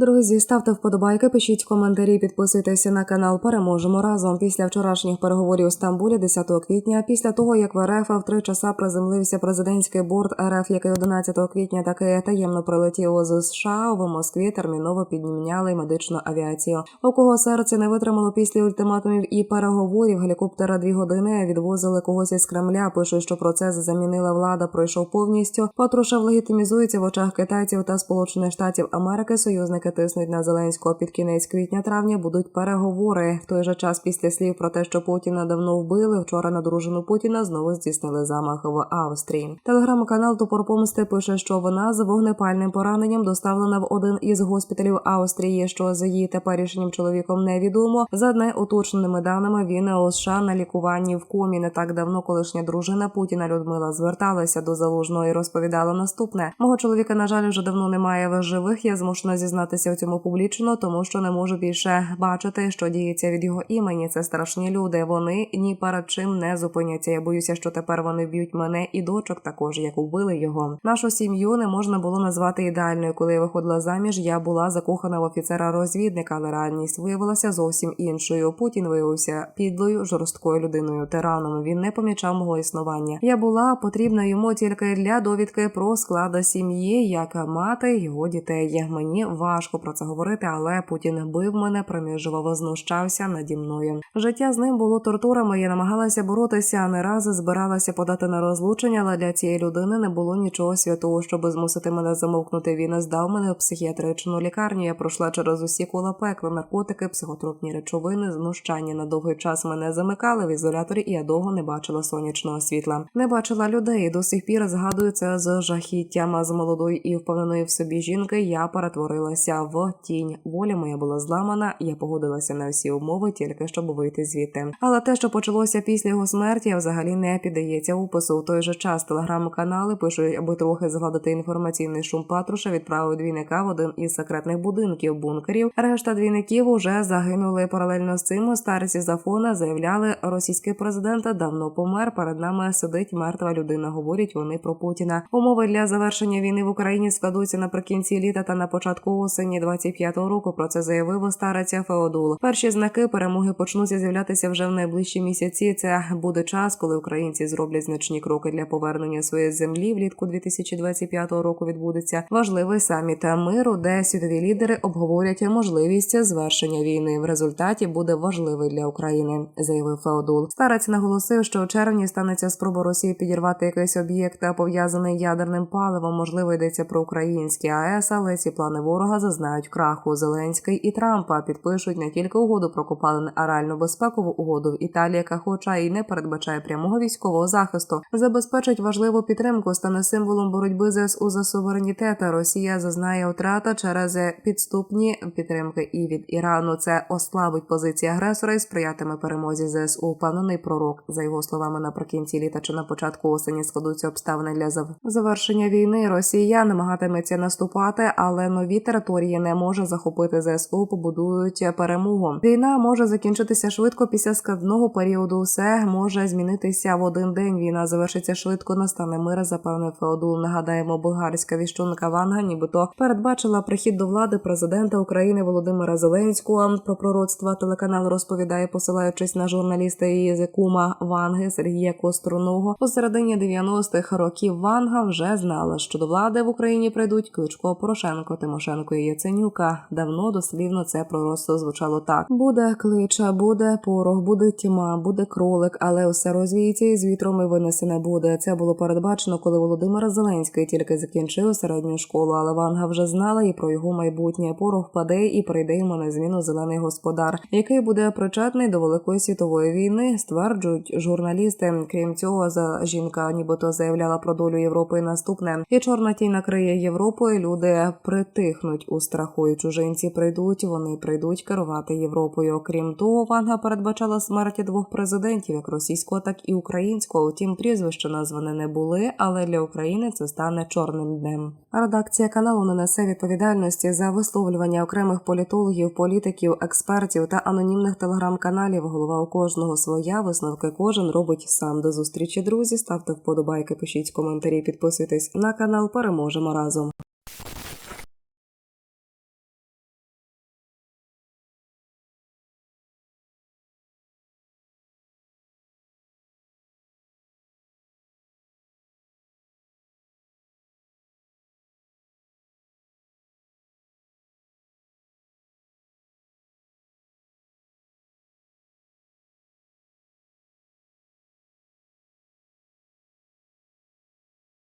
Друзі, ставте вподобайки, пишіть коментарі, підписуйтеся на канал. Переможемо разом. Після вчорашніх переговорів у Стамбулі 10 квітня, після того як в РФ в три часа приземлився президентський борт РФ, який 11 квітня таки таємно прилетів з США в Москві. Терміново підміняли медичну авіацію. У кого серце не витримало після ультиматумів і переговорів. Гелікоптера дві години відвозили когось із Кремля. Пишуть, що процес замінила влада. Пройшов повністю. Патрушев легітимізується в очах китайців та Сполучених Штатів Америки. Союзники тиснуть на Зеленського під кінець квітня-травня. Будуть переговори. В той же час після слів про те, що Путіна давно вбили. Вчора на дружину Путіна знову здійснили замах в Австрії. Телеграм-канал Топор Помсти пише, що вона з вогнепальним пораненням доставлена в один із госпіталів Австрії. Що з її теперішнім чоловіком невідомо. За неуточненими даними він у США на лікуванні в комі. Не так давно колишня дружина Путіна Людмила зверталася до залужного і розповідала наступне: мого чоловіка, на жаль, вже давно немає в живих. Я змушена зізнатися в цьому публічно, тому що не можу більше бачити, що діється від його імені. Це страшні люди. Вони ні перед чим не зупиняться. Я боюся, що тепер вони б'ють мене і дочок, також як убили його. Нашу сім'ю не можна було назвати ідеальною. Коли я виходила заміж, я була закохана в офіцера-розвідника, але реальність виявилася зовсім іншою. Путін виявився підлою, жорсткою людиною, тираном. Він не помічав мого існування. Я була потрібна йому тільки для довідки про склад сім'ї, як мати його дітей. Мені важко про це говорити, але Путін бив мене, принижував, знущався наді мною. Життя з ним було тортурами. Я намагалася боротися, не раз збиралася подати на розлучення, але для цієї людини не було нічого святого, щоб змусити мене замовкнути. Він здав мене в психіатричну лікарню. Я пройшла через усі кола пекла, наркотики, психотропні речовини, знущання на довгий час мене замикали в ізоляторі, і я довго не бачила сонячного світла. Не бачила людей. До сих пір згадую це з жахіттям. А з молодої і впевненої в собі жінки я перетворилася в тінь. Воля моя була зламана. Я погодилася на всі умови, тільки щоб вийти звідти. Але те, що почалося після його смерті, взагалі не піддається опису. У той же час телеграм-канали пишуть, аби трохи згладити інформаційний шум Патруша, відправив двійника в один із секретних будинків бункерів. Решта двійників уже загинули паралельно з цим. Старці Зафона заявляли, російський президент давно помер. Перед нами сидить мертва людина. Говорять вони про Путіна. Умови для завершення війни в Україні складуться наприкінці літа та на початку осені 25-го року. Про це заявив стареця Феодул. Перші знаки перемоги почнуться з'являтися вже в найближчі місяці. Це буде час, коли українці зроблять значні кроки для повернення своєї землі. Влітку 2025 року відбудеться важливий саміт миру, де світові лідери обговорять можливість звершення війни. В результаті буде важливий для України, заявив Феодул. Старець наголосив, що у червні станеться спроба Росії підірвати якийсь об'єкт, пов'язаний ядерним паливом. Можливо, йдеться про українські АЕС, але ці плани ворога зазнають краху. Зеленський і Трампа підпишуть не тільки угоду про копалин, а реальну безпекову угоду в Італії, яка, хоча і не передбачає прямого військового захисту, забезпечить важливу підтримку, стане символом боротьби ЗСУ за суверенітет. Росія зазнає втрата через підступні підтримки і від Ірану. Це ослабить позиції агресора і сприятиме перемозі ЗСУ. Впевнений пророк за його словами наприкінці літа чи на початку осені складуться обставини для зав- завершення війни. Росія намагатиметься наступати, але нові території не може захопити ЗСУ. Побудують перемогу. Війна може закінчитися швидко після складного періоду. Все може змінитися в один день. Війна завершиться швидко. Настане мир, запевнив Феодул. Нагадаємо, болгарська віщунка Ванга, нібито передбачила прихід до влади президента України Володимира Зеленського. Про пророцтва телеканал розповідає, посилаючись на журналіста і язикума Ванги Сергія Коструного. У середині 90-х років Ванга вже знала, що до влади в Україні прийдуть Кличко, Порошенко, Тимошенко і Яценюка. Давно дослівно це пророцтво звучало так: буде клича, буде порох, буде тьма, буде кролик, але усе розвіється і з вітром і винесене буде. Це було передбачено, коли Володимир Зеленський тільки закінчив середню школу, але Ванга вже знала і про його майбутнє. Порох впаде і прийде йому на зміну зелений господар, який буде причетний до великої світової війни. Стверджують журналісти. Крім цього, за жінка нібито заявляла про долю Європи наступне. І чорна тінь накриє Європу. і Люди притихнуть у страху. І чужинці прийдуть. Вони прийдуть керувати Європою. Окрім того, Ванга передбачала смерті двох президентів, як російського, так і українського. Втім, прізвища названі не були, але для України це стане чорним днем. Редакція каналу не несе відповідальності за висловлювання окремих політологів, політиків, експертів та анонімних телеграм-каналів. Голова у кожного своя висновки кожен робить сам. До зустрічі, друзі. Ставте вподобайки, пишіть коментарі, підписуйтесь на канал. Переможемо разом.